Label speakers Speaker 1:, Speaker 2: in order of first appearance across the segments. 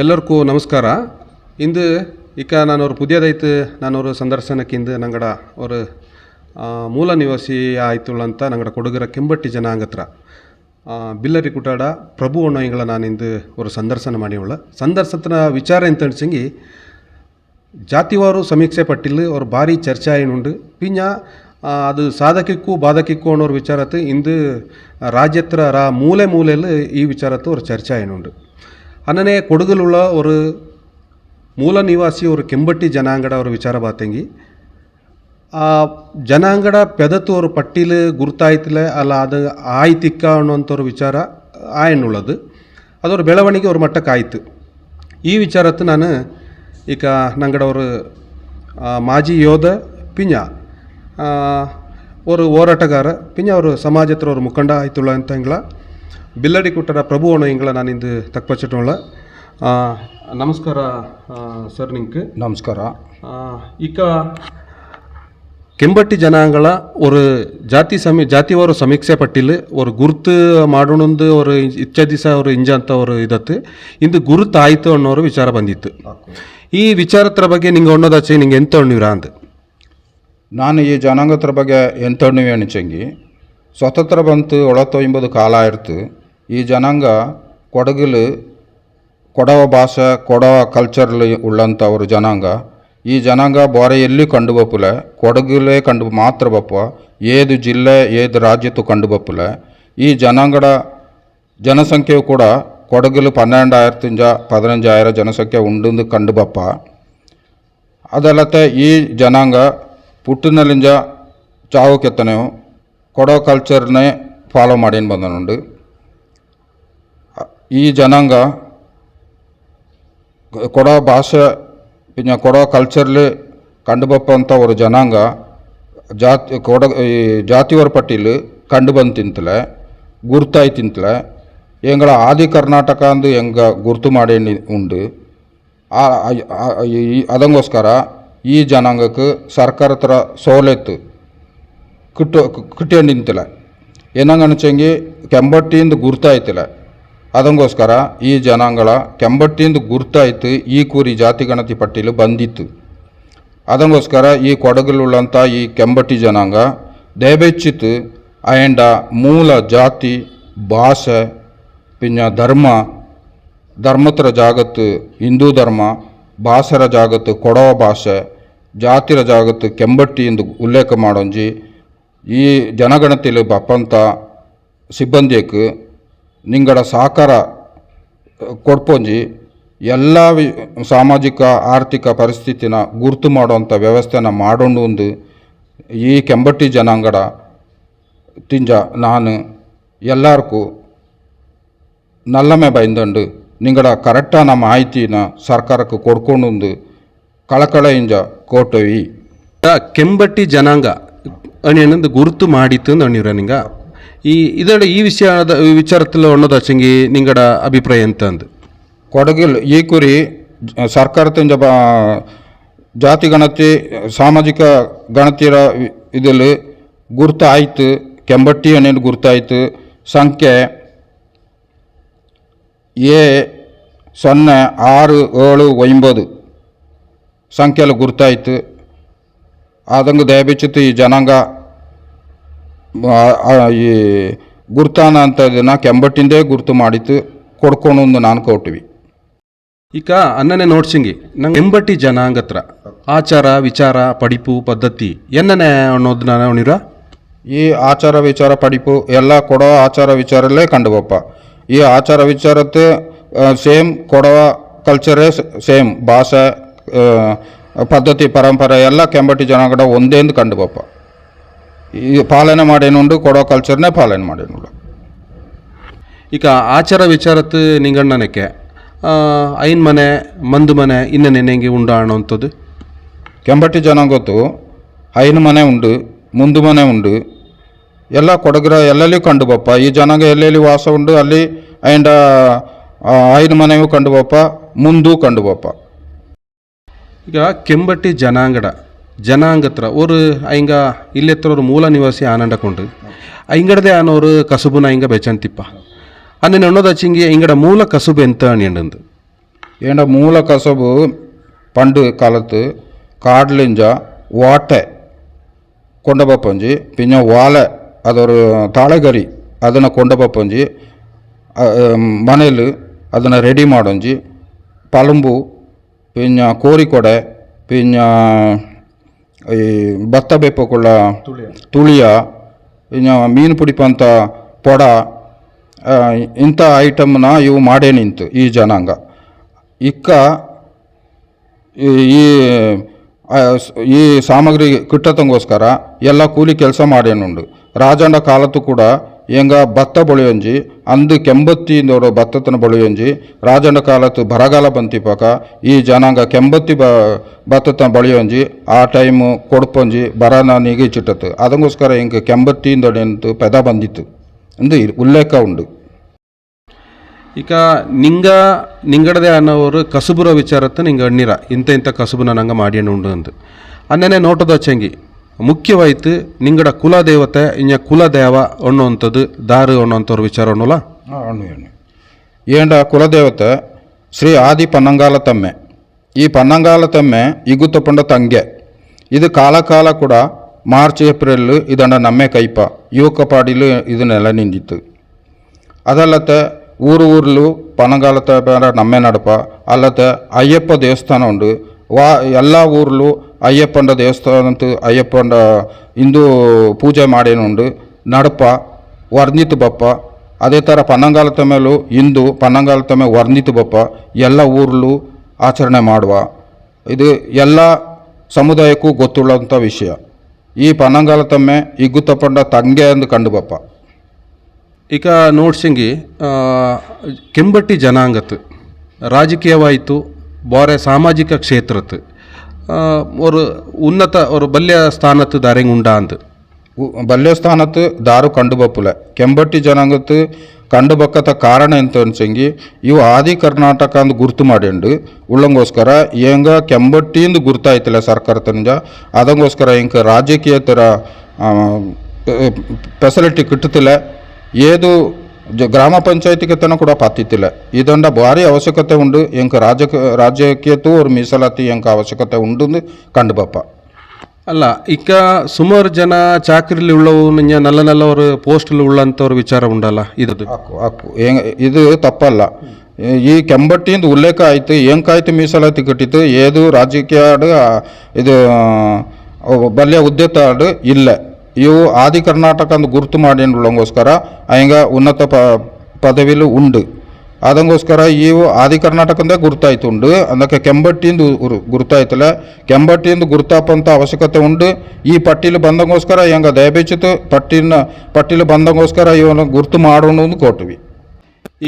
Speaker 1: ಎಲ್ಲರಿಗೂ ನಮಸ್ಕಾರ. ಇಂದು ಈಗ ನಾನು ஒரு ಪುದ್ಯದೈತು ನಾನು ಸಂದರ್ಶನಕ್ಕಿಂದು ನಂಗಡ ಒಂದು ಮೂಲ ನಿವಾಸಿ ಆಯ್ತುಳ್ಳಂತ ನಂಗಡ ಕೊಡುಗರ ಕೆಂಬಟ್ಟಿ ಜನಾಂಗತ್ರ. ಬಿಲ್ಲರಿ ಕುಟಾಡ, ಪ್ರಭು ಅಣ್ಣಯ್ಯಂಗಳ ನಾನು ಇಂದು ಒಂದು ಸಂದರ್ಶನ ಮಾಡಿವಳ. ಸಂದರ್ಶನ ವಿಚಾರ ಎಂತ ಅನ್ಸಂಗಿ ಜಾತಿವಾರು ಸಮೀಕ್ಷೆ ಪಟ್ಟಿಲ್ ಅವ್ರು ಭಾರಿ ಚರ್ಚೆ ಆಯ್ನುಂಡು ಪಿಂಜ ಅದು ಸಾಧಕಕ್ಕೂ ಬಾಧಕಕ್ಕೂ ಅನ್ನೋರು ವಿಚಾರತ್ತು ಇಂದು ರಾಜ್ಯತ್ರ ರಾ ಮೂಲೆ ಮೂಲೆಯಲ್ಲಿ ಈ ವಿಚಾರತ್ತು ಅವ್ರ ಚರ್ಚೆ ಆಯ್ನುಂಡು ಅನ್ನನೇ ಕೊಡಗಲುಳ್ಳ ஒரு ಮೂಲ ನಿವಾಸಿ, ಅವರು ಕೆಂಬಟ್ಟಿ ಜನಾಂಗಡ ಅವರ ವಿಚಾರ ಬಾತಂಗಿ. ಆ ಜನಾಂಗಡ ಪೆದತ್ತು ಅವರು ಪಟ್ಟಿಲಿ ಗುರ್ತಾಯ್ತಿಲ್ಲ, ಅಲ್ಲ ಅದು ಆಯ್ತಿಕ್ಕ ಅನ್ನೋಂಥವ್ರ ವಿಚಾರ ಆಯಣ್ಣುಳ್ಳದು ಅದವ್ರ ಬೆಳವಣಿಗೆ ಅವ್ರ ಮಟ್ಟಕ್ಕೆ ಆಯಿತು. ಈ ವಿಚಾರತ್ತು ನಾನು ಈಗ ನಂಗಡವರು ಮಾಜಿ ಯೋಧ ಪಿಂಜ ಅವರು ಹೋರಾಟಗಾರ ಪಿಂಜ ಅವರು ಸಮಾಜತ್ರ ಅವ್ರ ಮುಖಂಡ ಆಯ್ತುಳ್ಳ ಅಂತಂಗಳ ಬಿಲ್ಲಡಿ ಕುಟ್ಟರ ಪ್ರಭು ಅಣ್ಣ ಇಂಗ್ಲ ನಾನಿಂದು ತಕ್ಪಚ್ಚಿಟ್ಟುಳ್ಳ ಆ, ನಮಸ್ಕಾರ ಆ, ಸರ್ ನಿಂಕ್
Speaker 2: ನಮಸ್ಕಾರ
Speaker 1: ಆ, ಈಗ ಕೆಂಬಟ್ಟಿ ಜನಾಂಗಳ ஒரு ಜಾತಿ ಸಮಿ ಜಾತಿವಾರು ಸಮೀಕ್ಷೆ ಪಟ್ಟಿಲ್ ஒரு ಗುರುತು ಮಾಡೋಣಂದು ஒரு ಇಚ್ಚ ದಿವಸ ಅವರು ಇಂಜ ಅಂತ ಅವರು ಇದತ್ತು ಇಂದು ಗುರುತು ಆಯಿತು ಅನ್ನೋರು ವಿಚಾರ ಬಂದಿತ್ತು ಈ ವಿಚಾರತ್ರ ಬಗ್ಗೆ ನಿಂಗೆ ಅನ್ನೋದಾಚೆ ನಿಂಗೆ ಎಂತ ಅಣ್ಣಿವ್ರಾ ಅಂತ
Speaker 2: ನಾನು ಈ ಜನಾಂಗತ್ರ ಬಗ್ಗೆ ಎಂತ ನೀವು ಎಣಿಸಂಗಿ ಸ್ವತಂತ್ರ ಬಂತು ಒಳತೊಂಬದು ಕಾಲ ಇರ್ತು ಈ ಜನಾಂಗ ಕೊಡಗಿಲ್, ಕೊಡವ ಭಾಷೆ, ಕೊಡವ ಕಲ್ಚರ್ಲಿ ಉಳ್ಳಂಥ ಅವರು ಜನಾಂಗ. ಈ ಜನಾಂಗ ಬಾರೆ ಎಲ್ಲಿ ಕಂಡು ಬಪ್ಪುಲೆ ಕೊಡಗಿಲೇ ಕಂಡು ಮಾತ್ರ ಬಪ್ಪ ಏದು ಜಿಲ್ಲೆ, ಏದು ರಾಜ್ಯತ್ತು ಕಂಡು ಬಪ್ಪುಲೆ. ಈ ಜನಾಂಗದ ಜನಸಂಖ್ಯೆಯು ಕೂಡ ಕೊಡಗಿಲು ಪನ್ನೆರಡಾಯಿರತ್ತಿಂಜ ಪದಿನಂಜಾಯಿರ ಜನಸಂಖ್ಯೆ ಉಂಡು ಕಂಡು ಬಪ್ಪ. ಅದಲ್ಲದೆ ಈ ಜನಾಂಗ ಪುಟ್ಟಿನಲ್ಲಿಂಜ ಚಾವು ಕೆತ್ತನೆಯು ಕೊಡೋ ಕಲ್ಚರ್ನೇ ಫಾಲೋ ಮಾಡೇನು ಬಂದನುಂಡು ಈ ಜನಾಂಗ ಕೊಡೋ ಭಾಷೆ പിന്നെ ಕೊಡೋ ಕಲ್ಚರ್ಲಿ ಕಂಡುಬಪ್ಪಂಥ ஒரு ಜನಾಂಗ ಜಾತಿ ಕೊಡ ಈ ಜಾತಿಯವರ ಪಟ್ಟಿಲ್ ಕಂಡು ಬಂತಿಂತಲೆ ಗುರ್ತಾಯ್ತಿಂತಲೆ ಎಂಗಳ ಆದಿ ಕರ್ನಾಟಕ ಅಂದು ಎಂಗ ಗುರ್ತು ಮಾಡೇನಿ ಉಂಡು ಆ- ಆ- ಆ- ಈ- ಅದಂಗೋಸ್ಕರ ಈ ಜನಾಂಗಕ್ಕೆ ಸರ್ಕಾರ ಹತ್ರ ಸವಲತ್ತು ಕಿಟ್ಟು ಕಿಟ್ಟೇಂಡಿಂತಿಲ್ಲ ಏನಂಗನಚಂಗಿ ಕೆಂಬಟ್ಟಿಯಿಂದ ಗುರ್ತಾಯ್ತಿಲ್ಲ ಅದಂಗೋಸ್ಕರ ಈ ಜನಾಂಗಳ ಕೆಂಬಟ್ಟಿಂದ ಗುರ್ತಾಯ್ತು ಈ ಕೂರಿ ಜಾತಿ ಗಣತಿ ಪಟ್ಟಿಲು ಬಂದಿತ್ತು. ಅದಂಗೋಸ್ಕರ ಈ ಕೊಡಗಲುಳ್ಳಂಥ ಈ ಕೆಂಬಟ್ಟಿ ಜನಾಂಗ ದಯಬೆಚ್ಚಿತ್ತು ಅಯಂಡ ಮೂಲ ಜಾತಿ, ಭಾಷೆ ಪಿನ್ನ ಧರ್ಮ, ಧರ್ಮತರ ಜಾಗತ್ತು ಹಿಂದೂ ಧರ್ಮ, ಭಾಷರ ಜಾಗತ್ತು ಕೊಡವ ಭಾಷೆ, ಜಾತಿರ ಜಾಗತ್ತು ಕೆಂಬಟ್ಟಿ ಎಂದು ಉಲ್ಲೇಖ ಮಾಡೋಂಜಿ ಈ ಜನಗಣತಿಲಿ ಬಪ್ಪಂತ ಸಿಬ್ಬಂದಿಯಕ್ಕೆ ನಿಂಗಡ ಸಹಕಾರ ಕೊಡ್ಪೊಂಜಿ ಎಲ್ಲ ವಿ, ಸಾಮಾಜಿಕ, ಆರ್ಥಿಕ ಪರಿಸ್ಥಿತಿನ ಗುರುತು ಮಾಡುವಂಥ ವ್ಯವಸ್ಥೆನ ಮಾಡೋಣ ಒಂದು ಈ ಕೆಂಬಟ್ಟಿ ಜನಾಂಗಡ ತಿಂಜ ನಾನು ಎಲ್ಲಾರ್ಗೂ ನಲ್ಲಮೆ ಬೈಂದಂಡು ನಿಂಗಡ ಕರೆಕ್ಟಾನ ಮಾಹಿತಿನ ಸರ್ಕಾರಕ್ಕೆ ಕೊಡ್ಕೊಂಡು ಕಳಕಳೆಯಿಂದ ಕೋಟವಿ
Speaker 1: ಕೆಂಬಟ್ಟಿ ಜನಾಂಗ ಅಣಿಯನ್ನೊಂದು ಗುರುತು ಮಾಡಿತ್ತು ನಿಂಗೆ ನಿಂಗ? ಈ ಇದರ ಈ ವಿಷಯದ വിഷയമാണത് വിಚಾರത്തിൽ ಚಂಗಿ ನಿಂಗಡ ಅಭಿಪ್ರಾಯ എന്താണ്
Speaker 2: ಕೊಡಗಿಲ್ ಈ ಕುರಿ ಸರ್ಕಾರದಿಂದ ಜಾತಿ ಗಣತಿ, ಸಾಮಾಜಿಕ ಗಣತಿಯ ಇದರಲ್ಲಿ ಗುರುತಾಯಿತು ಕೆಂಬಟ್ಟಿ ಅನ್ನೇನು ಗುರುತಾಯಿತು, ಸಂಖ್ಯೆ ಎ ಸೊನ್ನೆ ಆರು ಏಳು ಒಂಬತ್ತು ಸಂಖ್ಯೆಯಲ್ಲಿ ಗುರುತಾಯಿತು. ಆದಂಗೆ ದಯವಿಚ್ಚಿತ್ತು ಈ ಜನಾಂಗ ಈ ಗುರ್ತಾನ ಅಂತ ಇದನ್ನು ಕೆಂಬಟ್ಟಿಂದೇ ಗುರುತು ಮಾಡಿತ್ತು. ಕೊಡ್ಕೊಂಡು ನಾನು ಕೊಟ್ಟಿವಿ.
Speaker 1: ಈಗ ಅನ್ನನೆ ನೋಡ್ಸಿಂಗಿ ನಂಗೆ ಎಂಬಟ್ಟಿ ಜನಾಂಗತ್ರ ಆಚಾರ ವಿಚಾರ ಪಡಿಪು ಪದ್ಧತಿ ಎನ್ನನೆ ಅನ್ನೋದು ನಾನು ಅವನಿರ
Speaker 2: ಈ ಆಚಾರ ವಿಚಾರ ಪಡಿಪು ಎಲ್ಲ ಕೊಡೋ ಆಚಾರ ವಿಚಾರಲ್ಲೇ ಕಂಡುಬಪ್ಪ ಈ ಆಚಾರ ವಿಚಾರತೆ ಸೇಮ್ ಕೊಡವ ಕಲ್ಚರೇ ಸೇಮ್. ಭಾಷೆ ಪದ್ಧತಿ ಪರಂಪರೆ ಎಲ್ಲ ಕೆಂಬಟ್ಟಿ ಜನಾಂಗಡ ಒಂದೇ ಕಂಡುಬಪ್ಪ ಈ ಪಾಲನೆ ಮಾಡೇನುಂಡು ಕೊಡೋ ಕಲ್ಚರ್ನೇ ಪಾಲನೆ ಮಾಡೇನುಂಡು
Speaker 1: ಈಗ ಆಚಾರ ವಿಚಾರದ ನಿಂಗಣ್ಣನಕ್ಕೆ ಐನ್ ಮನೆ ಮಂದು ಮನೆ ಇನ್ನ ನೆನೆಂಗೆ ಉಂಡ ಅನ್ನೋಂಥದ್ದು
Speaker 2: ಕೆಂಬಟ್ಟಿ ಜನಾಂಗತ್ತು ಐನು ಮನೆ ಉಂಡು ಮುಂದು ಮನೆ ಉಂಡು ಎಲ್ಲ ಕೊಡಗ್ರ ಎಲ್ಲೆಲ್ಲಿ ಕಂಡು ಬಪ್ಪ ಈ ಜನಾಂಗ ಎಲ್ಲೆಲ್ಲಿ ವಾಸ ಉಂಡು ಅಲ್ಲಿ ಆ್ಯಂಡ್ ಐದು ಮನೆಯೂ ಕಂಡು ಬಪ್ಪ ಮುಂದೂ ಕಂಡು ಬಪ್ಪ
Speaker 1: ಈಗ ಕೆಂಬಟ್ಟಿ ಜನಾಂಗಡ ಜನಾಂಗತ್ರ ಅವರು ಹಿಂಗ ಇಲ್ಲಿತ್ರ ಅವ್ರ ಮೂಲ ನಿವಾಸಿ ಆನಂಡಕೊಂಡು ಹಿಂಗಡದೆ ಆನೋರು ಕಸುಬುನ ಹಿಂಗ ಬೆಚ್ಚಂತಿಪ್ಪ ಅನ್ನ ನೆಣ್ಣದಾಚಿಂಗಿ ಹಿಂಗಡ ಮೂಲ ಕಸುಬು ಎಂತ ಅಣಿಯಂಡು
Speaker 2: ఏంట మూల కసబు పండు కలతు కాడ్లింజ వాట కొండపప్పంజి పిన్న వాల అదొరు తాళగరి ಅದನ್ನು ಕೊಂಡಪಪ್ಪಂಜಿ ಮನೇಲಿ ಅದನ್ನು ರೆಡಿ ಮಾಡೊಂಜಿ ಪಲಂಬು ಪಿನ್ನ ಕೋರಿಕೊಡೆ ಪಿನ್ನ ಈ ಭತ್ತ ಬೇಪಕೊಳ್ಳ ತುಳಿಯ. ಮೀನು ಪುಡಿಪಂತ ಪೊಡ ಇಂಥ ಐಟಮ್ನ ಇವು ಮಾಡೇ ನಿಂತು ಈ ಜನಾಂಗ. ಇಕ್ಕ ಈ ಈ ಈ ಸಾಮಗ್ರಿ ಕಿಟ್ಟತಂಗೋಸ್ಕರ ಎಲ್ಲ ಕೂಲಿ ಕೆಲಸ ಮಾಡೇನುಂಡು. ರಾಜಂಡ ಕಾಲತ್ತು ಕೂಡ ಎಂಗ ಭತ್ತ ಬಳಿಯೊಂಜಿ, ಅಂದು ಕೆಂಬತ್ತಿಂದವರು ಭತ್ತತನ ಬಳಿಯೊಂಜಿ, ರಾಜನ ಕಾಲತ್ತು ಬರಗಾಲ ಬಂತಿಪಾಕ ಈ ಜನಾಂಗ ಕೆಂಬತ್ತಿ ಬ, ಭತ್ತತನ ಬಳಿಯೊಂಜಿ, ಆ ಟೈಮು ಕೊಡ್ಪೊಂಜಿ ಬರನ ನಿಗೀಚಿಟ್ಟತ್ತು ಅದಕ್ಕೋಸ್ಕರ ಇಂಕ ಕೆಂಬತ್ತಿಂದೊಡೆಂತು ಪೆದ ಬಂದಿತ್ತು. ಎಂದು ಉಲ್ಲೇಖ ಉಂಡು.
Speaker 1: ಈಗ ನಿಂಗ, ನಿಂಗಡದೆ ಅನ್ನೋರು ಕಸುಬುರ ವಿಚಾರತ್ತ ನಿಂಗೆ ಅಣ್ಣಿರ. ಇಂಥ ಇಂಥ ಕಸುಬು ನಂಗೆ ಮಾಡಿಯಣ್ಣು ಉಂಡು ಅಂದು. ಅನ್ನನೆ ನೋಟದ ಚಂಗಿ. ಮುಖ್ಯವಾಯ್ತು ನಿಂಗಡ ಕುಲದೇವತೆ ಇನ್ನ ಕುಲದೇವ ಅನ್ನುವಂಥದ್ದು, ದಾರು ಅನ್ನೋಂಥವ್ರ ವಿಚಾರ ಅನ್ನೋಲ್ಲ?
Speaker 2: ಅಣ್ಣು ಎಣ್ಣೆ ಏಂಡ ಕುಲದೇವತೆ, ಶ್ರೀ ಆದಿ ಪನ್ನಂಗಾಲ ತಮ್ಮೆ ಈ ಪನ್ನಂಗಾಲ ತಮ್ಮೆ ಇಗುತ್ತ ಪಂಡ ತಂಗೆ. ಇದು ಕಾಲ ಕಾಲ ಕೂಡ ಮಾರ್ಚ್, ಏಪ್ರಿಲ್ ಇದಂಡ ನಮ್ಮೆ ಕೈಪ. ಯುವಕ ಪಾಡಿಲು ಇದು ನೆಲ ನಿಂದಿತ್ತು. ಅದಲ್ಲತ್ತೆ ಊರು ಊರ್ಲು ಪನಗಾಲತ ಬೇಡ ನಮ್ಮೆ ನಡಪ. ಅಲ್ಲತ್ತೆ ಅಯ್ಯಪ್ಪ ದೇವಸ್ಥಾನ ಉಂಡು. ವಾ, ಎಲ್ಲ ಊರ್ಲು ಅಯ್ಯಪ್ಪಂಡ ದೇವಸ್ಥಾನ ಅಂತ ಅಯ್ಯಪ್ಪಂಡ ಹಿಂದೂ ಪೂಜೆ ಮಾಡೇನುಂಡು ನಡಪ ವರ್ಣಿತ ಬಪ್ಪ. ಅದೇ ಥರ ಪನ್ನಂಗಾಲತ ಮೇಲೂ ಹಿಂದೂ ಪನ್ನಂಗಾಲತ ಮೇಲೆ ವರ್ಣಿತ ಬಪ್ಪ. ಎಲ್ಲ ಊರಲ್ಲೂ ಆಚರಣೆ ಮಾಡುವ. ಇದು ಎಲ್ಲ ಸಮುದಾಯಕ್ಕೂ ಗೊತ್ತುಳ್ಳಂಥ ವಿಷಯ. ಈ ಪನ್ನಂಗಾಲತಮ್ಮೆ ಇಗ್ಗುತ್ತಪಂಡ ತಂಗೆ ಅಂದು ಕಂಡು ಬಪ್ಪ.
Speaker 1: ಈಗ ನೋಡ್ಸಿಂಗಿ ಕೆಂಬಟ್ಟಿ ಜನಾಂಗತ್ ರಾಜಕೀಯವಾಯಿತು ಬಾರೆ ಸಾಮಾಜಿಕ ಕ್ಷೇತ್ರತ್ ಆ, ஒரு உன்னத ஒரு பல்ய
Speaker 2: ஸ்தானத்து ಬಲ್ಯ ಸ್ಥಾನತ್ ದಾರು ಕಂಡು ಬಪ್ಪುಲ ಕೆಂಬಟ್ಟಿ ಜನಾಂಗತ್ ಕಂಡು ಬಕ್ಕತ ಕಾರಣ ಎಂತ ಅನ್ಸಂಗಿ, ಇವು ಆದಿ ಕರ್ನಾಟಕ ಅಂದ್ ಗುರ್ತು ಮಾಡಿಂಡು ಉಳ್ಳಂಗೋಸ್ಕರ ಏಂಗ ಕೆಂಬಟ್ಟಿಯಿಂದ ಗುರ್ತಾಯ್ತಿಲ್ಲ ಸರ್ಕಾರ ತನಜ ಅದಂಗೋಸ್ಕರ ಹಿಂಗೆ ರಾಜಕೀಯ ತರ ಫೆಸಿಲಿಟಿ ಕಿಟ್ಟತಿಲ್ಲ ಏದು ಗ್ರಾಮ ಪಂಚಾಯತಿಗೆ ಕೂಡ ಪಾತಿತ್ತಿಲ್ಲ. ಇದೊಂದು ಭಾರಿ ಅವಶ್ಯಕತೆ ಉಂಡು. ಎಂಕ ರಾಜಕ ರಾಜಕೀಯತೂ ಅವ್ರ ಮೀಸಲಾತಿ ಎಂಕ ಅವಶ್ಯಕತೆ ಉಂಡು ಕಂಡು ಬಪ್ಪ
Speaker 1: ಅಲ್ಲ ಈಗ ಸುಮಾರು ಜನ ಚಾಕ್ರಿಲಿ ಉಳ್ಳವು ನಿಂಜ ನಲ್ಲ ನಲ್ಲ ஒரு ಪೋಸ್ಟಲ್ಲಿ ಉಳ್ಳಂಥವ್ರ ವಿಚಾರ ಉಂಡಲ್ಲ ಇದು
Speaker 2: ಇದು ತಪ್ಪಲ್ಲ. ಈ ಕೆಂಬಟ್ಟಿಯಿಂದ ಉಲ್ಲೇಖ ಆಯಿತು ಏಂಕಾಯ್ತು ಮೀಸಲಾತಿ ಕಟ್ಟಿತ್ತು. ಏದು ರಾಜಕೀಯ ಆಡು, ಇದು ಬಲ್ಯ ಉದ್ಯತ ಇಲ್ಲ. ಇವು ಆದಿ ಕರ್ನಾಟಕ ಅಂದ್ ಗುರುತು ಮಾಡಿಂಡ್ಲಂಗೋಸ್ಕರ ಹಂಗ ಉನ್ನತ ಪ, ಪದವಿಲು ಉಂಡು. ಅದಂಗೋಸ್ಕರ ಇವು ಆದಿ ಕರ್ನಾಟಕದ ಗುರುತಾಯ್ತು ಉಂಡು ಅದಕ್ಕೆ ಕೆಂಬಟ್ಟಿಯಿಂದ ಗುರ್ತಾಯ್ತಲ್ಲ ಕೆಂಬಟ್ಟಿಂದ ಗುರುತಾಪಂಥ ಅವಶ್ಯಕತೆ ಉಂಡು. ಈ ಪಟ್ಟಿಲು ಬಂದಂಗೋಸ್ಕರ ಹೆಂಗ ದಯಬೇಚಿತು ಪಟ್ಟಿನ, ಪಟ್ಟಿಲು ಬಂದಂಗೋಸ್ಕರ ಇವನು ಗುರುತು ಮಾಡೋಣ ಕೊಟ್ವಿ.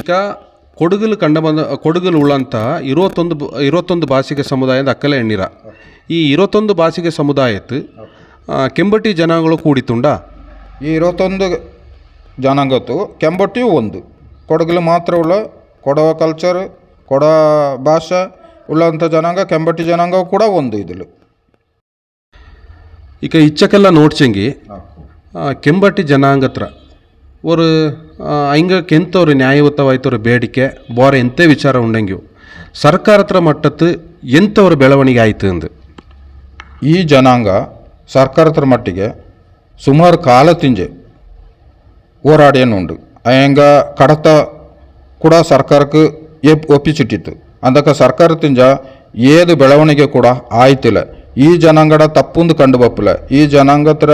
Speaker 1: ಈಗ ಕೊಡಗಲು ಕಂಡು ಬಂದ ಕೊಡಗಲು ಉಳ್ಳಂಥ ಇರುವತ್ತೊಂದು ಇರುವತ್ತೊಂದು ಭಾಷಿಕ ಸಮುದಾಯದ ಅಕ್ಕಲೆ ಎಣ್ಣಿರ. ಈ ಇರುವತ್ತೊಂದು ಭಾಷಿಕ ಸಮುದಾಯತ್ ಆ, ಕೆಂಬಟ್ಟಿ ಜನಾಂಗಗಳು ಕೂಡಿತುಂಡ
Speaker 2: ಈ ಇರುವತ್ತೊಂದು ಜನಾಂಗತ್ತು ಕೆಂಬಟ್ಟಿಯು ಒಂದು ಕೊಡಗಲು ಮಾತ್ರ ಉಳ್ಳ ಕೊಡವ ಕಲ್ಚರ್ ಕೊಡವ ಭಾಷೆ ಉಳ್ಳಂಥ ಜನಾಂಗ ಕೆಂಬಟ್ಟಿ ಜನಾಂಗ ಕೂಡ ಒಂದು ಇದಿಲು
Speaker 1: ಈಗ ಇಚ್ಚಕ್ಕೆಲ್ಲ ನೋಡ್ಚಂಗಿ ಆ, ಕೆಂಬಟ್ಟಿ ಜನಾಂಗತ್ರ ஒரு ஐங்கக்கு எந்த ஒரு நியாயயுத்தவாய்த்த ஒரு ಬೇಡಿಕೆ ಬೋರ ಎಂತೆ ವಿಚಾರ ಉಂಡಂಗ್ಯು ಸರ್ಕಾರತ್ರ ಮಟ್ಟತ್ತು ಎಂತ ஒரு ಬೆಳವಣಿಗೆ ಆಯ್ತು ಅಂದು
Speaker 2: ಈ ಜನಾಂಗ ಸರ್ಕಾರದ ಮಟ್ಟಿಗೆ ಸುಮಾರು ಕಾಲ ತಿಂಜೆ ಹೋರಾಡೇನುಂಡು ಹೆಂಗ ಕಡತ ಕೂಡ ಸರ್ಕಾರಕ್ಕೆ ಎಪ್ ಒಪ್ಪಿಸಿಟ್ಟಿತ್ತು. ಅಂದಕ್ಕೆ ಸರ್ಕಾರ ತಿಂಜ ಏದು ಬೆಳವಣಿಗೆ ಕೂಡ ಆಯ್ತಿಲ್ಲ. ಈ ಜನಾಂಗಡ ತಪ್ಪುಂದು ಕಂಡು ಬಪ್ಪಲ ಈ ಜನಾಂಗತ್ರ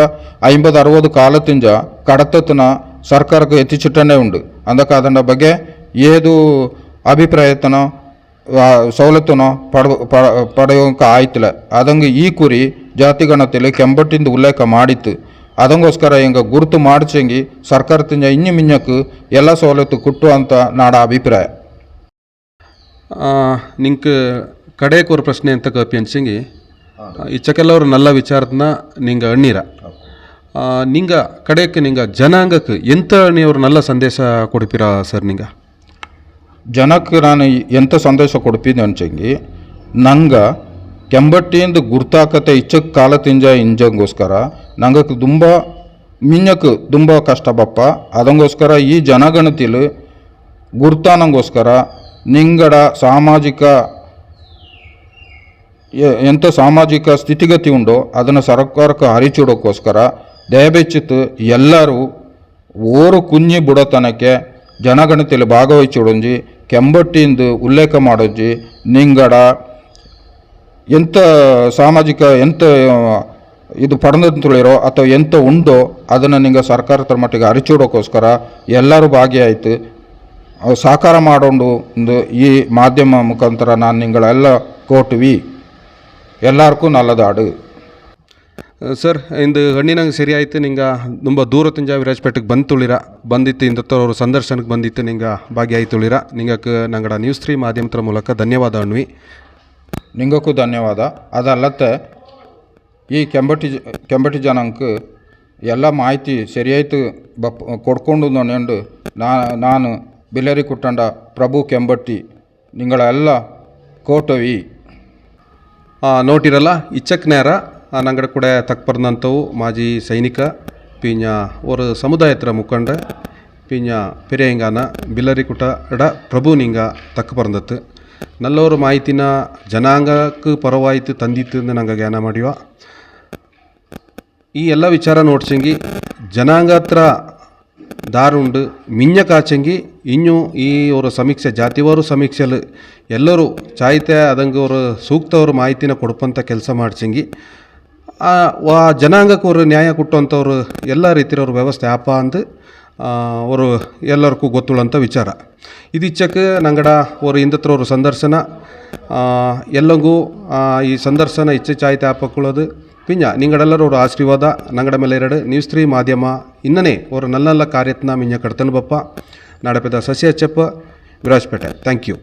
Speaker 2: ಐಂಬತ್ತು ಅರವತ್ತು ಕಾಲ ತಿಂಜ ಕಡತತನ ಸರ್ಕಾರಕ್ಕೆ ಎತ್ತಿಚಿಟ್ಟನೇ ಉಂಡು ಅಂದಕ್ಕೆ ಅದನ್ನ ಬಗ್ಗೆ ಏದು ಅಭಿಪ್ರಾಯತನೋ ಸವಲತ್ತನ್ನು ಪಡ ಪಡೆಯೋಕ ಆಯ್ತಲ್ಲ. ಅದಂಗೆ ಈ ಕುರಿ ಜಾತಿ ಗಣತಿಲಿ ಕೆಂಬಟ್ಟಿಂದ ಉಲ್ಲೇಖ ಮಾಡಿತ್ತು. ಅದಂಗೋಸ್ಕರ ಹಿಂಗೆ ಗುರುತು ಮಾಡಿಸಂಗಿ ಸರ್ಕಾರದಿಂದ ಇನ್ನು ಮಿನ್ನಕ್ಕೆ ಎಲ್ಲ ಸವಲತ್ತು ಕೊಟ್ಟು ಅಂತ ನಾಡ ಅಭಿಪ್ರಾಯ.
Speaker 1: ನಿಂಕ ಕಡೆಗೆ ಕೊರ ಪ್ರಶ್ನೆ ಅಂತ ಕಪಿ ಅನ್ಸಂಗಿ ಇಚ್ಚಕ್ಕೆಲ್ಲವರು ನಲ್ಲ ವಿಚಾರದನ್ನ ನಿಂಗೆ ಅಣ್ಣೀರ. ನಿಂಗ ಕಡೆಗೆ ನಿಂಗ ಜನಾಂಗಕ್ಕೆ ಎಂತ ನೀವು ನಲ್ಲ ಸಂದೇಶ ಕೊಡ್ಪೀರ ಸರ್ ನಿಂಗೆ?
Speaker 2: ಜನಕ್ಕೆ ನಾನು ಎಂಥ ಸಂದೇಶ ಕೊಡ್ತೀನಿ ಅನ್ಸಂಗಿ, ನಂಗೆ ಕೆಂಬಟ್ಟಿಯಿಂದ ಗುರ್ತಾಕತೆ ಇಚ್ಚಕ್ಕೆ ಕಾಲ ತಿಂಜ ಇಂಜಂಗೋಸ್ಕರ ನಂಗೆ ತುಂಬ ಮಿಂಜಕ್ಕೆ ತುಂಬ ಕಷ್ಟ ಬಪ್ಪ ಅದಂಗೋಸ್ಕರ ಈ ಜನಗಣತಿಲಿ ಗುರ್ತಾನಂಗೋಸ್ಕರ ನಿಂಗಡ ಸಾಮಾಜಿಕ ಎಂಥ ಸಾಮಾಜಿಕ ಸ್ಥಿತಿಗತಿ ಉಂಡೋ, ಅದನ್ನು ಸರ್ಕಾರಕ್ಕೆ ಹರಿಚಿಡೋಕ್ಕೋಸ್ಕರ ದಯಬೆಚ್ಚಿತ್ತು ಎಲ್ಲರೂ ಓರು ಕುಂಜಿ ಬುಡತನಕ್ಕೆ ಜನಗಣತಿಯಲ್ಲಿ ಭಾಗವಹಿಸಿಡೊಂಜಿ ಕೆಂಬಟ್ಟಿಂದು ಉಲ್ಲೇಖ ಮಾಡೋಜಿ ನಿಂಗಡ ಎಂಥ ಸಾಮಾಜಿಕ ಎಂಥ ಇದು ಪಡೆದಂತುಳಿರೋ ಅಥವಾ ಎಂಥ ಉಂಡೋ ಅದನ್ನು ನಿಂಗೆ ಸರ್ಕಾರದ ಮಟ್ಟಿಗೆ ಅರಿಚಿಡೋಕ್ಕೋಸ್ಕರ ಎಲ್ಲರೂ ಭಾಗಿಯಾಯಿತು. ಸಾಕಾರ ಮಾಡೋಂಡು ಒಂದು ಈ ಮಾಧ್ಯಮ ಮುಖಾಂತರ ನಾನು ನಿಂಗಳೆಲ್ಲ ಕೋಟ್ವಿ. ಎಲ್ಲರಿಗೂ ನಲ್ಲದಾಡು.
Speaker 1: ಸರ್ ಇಂದು ಹಣ್ಣಿನಂಗೆ ಸರಿ ಆಯ್ತು ನಿಂಗೆ ತುಂಬ ದೂರ ತಿಂಜ ವಿರಾಜಪೇಟೆಗೆ ಬಂದು ತುಳಿರ. ಬಂದಿತ್ತು ಇಂದ ಅವ್ರ ಸಂದರ್ಶನಕ್ಕೆ ಬಂದಿತ್ತು ನಿಂಗೆ ಭಾಗಿಯಾಗಿ ತುಳಿರ. ನಿಂಗಕ್ಕೆ ನಂಗಡ ನ್ಯೂಸ್ ತ್ರೀ ಮಾಧ್ಯಮದ ಮೂಲಕ ಧನ್ಯವಾದ ಅಣ್ವಿ
Speaker 2: ನಿಂಗಕ್ಕೂ ಧನ್ಯವಾದ. ಅದಲ್ಲತ್ತೆ ಈ ಕೆಂಬಟ್ಟಿ ಕೆಂಬಟ್ಟಿ ಕೆಂಬಟಿ ಜನಾಂಕ ಎಲ್ಲ ಮಾಹಿತಿ ಸರಿಯಾಯ್ತು ಬಪ್ ಕೊಡ್ಕೊಂಡು ನೆಂಡು ನಾ ನಾನು ಬಿಲೇರಿ ಕುಟ್ಟಂಡ ಪ್ರಭು ಕೆಂಬಟ್ಟಿ ನಿಂಗಳೆಲ್ಲ ಕೋಟವಿ.
Speaker 1: ನೋಟಿರಲ್ಲ ಇಚ್ಚಕ್ ನೇರ ಆ, ನಂಗಡ ಕೂಡ ತಕ್ಪರ್ನಂತವು ಮಾಜಿ ಸೈನಿಕ ಪಿಂಜ ಸಮುದಾಯ ಸಮುದಾಯತ್ರ ಮುಖಂಡ ಪಿಂಜ ಬಿಲ್ಲರಿ ಬಿಲ್ಲರಿಕುಟ ಡ ಪ್ರಭುನಿಂಗ ತಕ್ಕ ಪರ್ಂದತ್ತು ನಲ್ಲವರು ಮಾಹಿತಿನ ಜನಾಂಗಕ್ಕೆ ಪರವಾಯಿತು ತಂದಿತ್ತು ಎಂದು ನಂಗೆ ಜ್ಞಾನ ಮಾಡಿವ. ಈ ಎಲ್ಲ ವಿಚಾರ ನೋಡ್ಸಂಗಿ ಜನಾಂಗ ಹತ್ರ ದಾರುಂಡು ಮಿಂಜ ಕಾಚಂಗಿ ಇನ್ನೂ ಈ ಅವರು ಸಮೀಕ್ಷೆ ಜಾತಿವಾರು ಸಮೀಕ್ಷೆಯಲ್ಲಿ ಎಲ್ಲರೂ ಚಾಯಿತೆ ಅದಂಗೆ ಅವರು ಸೂಕ್ತವರು ಮಾಹಿತಿನ ಕೊಡಪಂಥ ಕೆಲಸ ಮಾಡ್ಸಂಗಿ ಆ ಜನಾಂಗಕ್ಕೆ ಅವರು ನ್ಯಾಯ ಕೊಟ್ಟಂಥವ್ರು ಎಲ್ಲ ರೀತಿಯವ್ರ ವ್ಯವಸ್ಥೆ ಆಪ ಅಂದು ಅವರು ಎಲ್ಲರಿಗೂ ಗೊತ್ತುಳ್ಳಂಥ ವಿಚಾರ. ಇದಿಚ್ಚಕ್ಕೆ ನಂಗಡ ಅವರು ಹಿಂದತ್ರವ್ರ ಸಂದರ್ಶನ ಎಲ್ಲಗೂ ಈ ಸಂದರ್ಶನ ಇಚ್ಛೆ ಚಾಯ್ತೆ ಆಪಕ್ಕೊಳ್ಳೋದು ಪಿಂಜ ನಿಂಗಡೆಲ್ಲರೂ ಆಶೀರ್ವಾದ, ನಂಗಡ ಮೇಲೆ ಎರಡು ನ್ಯೂಸ್ ತ್ರೀ ಮಾಧ್ಯಮ, ಇನ್ನನೇ ಅವರು ನಲ್ಲ ಕಾರ್ಯತ್ನ ಮಿಂಜ ಕಡ್ತನ ಬಪ್ಪ ನಾಡಪೆದ ಸಸ್ಯ ಚಪ್ಪ ವಿರಾಜ್ಪೇಟೆ. Thank you.